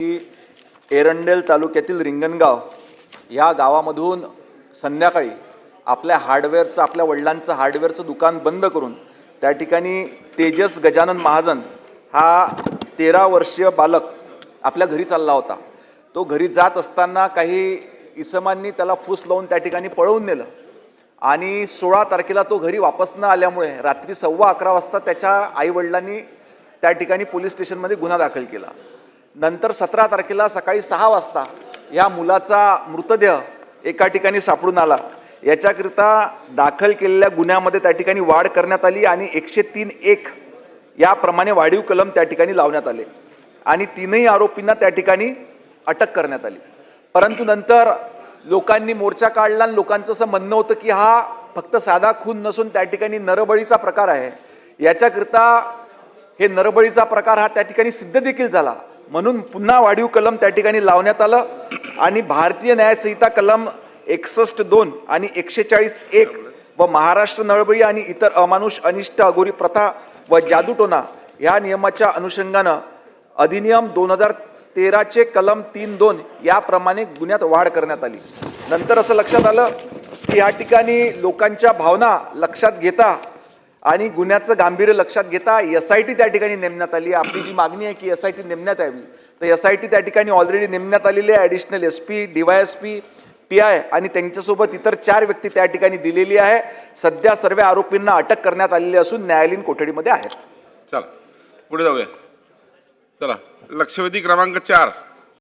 की एरंडेल तालुक्यातील रिंगणगाव या गावामधून संध्याकाळी आपल्या हार्डवेअरचं आपल्या वडिलांचं हार्डवेअरचं दुकान बंद करून त्या ठिकाणी तेजस गजानन महाजन हा तेरा वर्षीय बालक आपल्या घरी चालला होता. तो घरी जात असताना काही इसमांनी त्याला फूस लावून त्या ठिकाणी पळवून नेलं आणि सोळा तारखेला तो घरी वापस न आल्यामुळे रात्री सव्वा अकरा वाजता त्याच्या आईवडिलांनी त्या ठिकाणी पोलीस स्टेशनमध्ये गुन्हा दाखल केला. नंतर सतरा तारखेला सकाळी सहा वाजता या मुलाचा मृतदेह एका ठिकाणी सापडून आला. याच्याकरिता दाखल केलेल्या गुन्ह्यामध्ये त्या ठिकाणी वाढ करण्यात आली आणि एकशे तीन एक याप्रमाणे वाढीव कलम त्या ठिकाणी लावण्यात आले. आणि तीनही आरोपींना त्या ठिकाणी अटक करण्यात आली. परंतु नंतर लोकांनी मोर्चा काढला आणि लोकांचं असं म्हणणं होतं की हा फक्त साधा खून नसून त्या ठिकाणी नरबळीचा प्रकार आहे. याच्याकरिता हे नरबळीचा प्रकार हा त्या ठिकाणी सिद्ध देखील झाला. म्हणून पुन्हा वाढीव कलम त्या ठिकाणी लावण्यात आलं. आणि भारतीय न्यायसंहिता कलम एकसष्ट दोन आणि एकशे चाळीस एक व महाराष्ट्र नळबळी आणि इतर अमानुष अनिष्ट अघोरी प्रथा व जादूटोना ह्या नियमाच्या अनुषंगानं अधिनियम दोन हजार तेराचे कलम तीन दोन याप्रमाणे गुन्ह्यात वाढ करण्यात आली. नंतर असं लक्षात आलं की या ठिकाणी लोकांच्या भावना लक्षात घेता आणि गुन्ह्याचं गांभीर्य लक्षात घेता एस आय टी त्या ठिकाणी नेमण्यात आली. आपली जी मागणी आहे की एस आय टी नेमण्यात यावी तर एस आय टी त्या ठिकाणी ऑलरेडी नेमण्यात आलेली आहे. Additional S P D Y S P P I आणि त्यांच्यासोबत इतर चार व्यक्ती त्या ठिकाणी दिलेली आहे. सध्या सर्व आरोपींना अटक करण्यात आलेली असून न्यायालयीन कोठडीमध्ये आहेत. चला पुढे जाऊया. चला लक्षवेधी क्रमांक चार.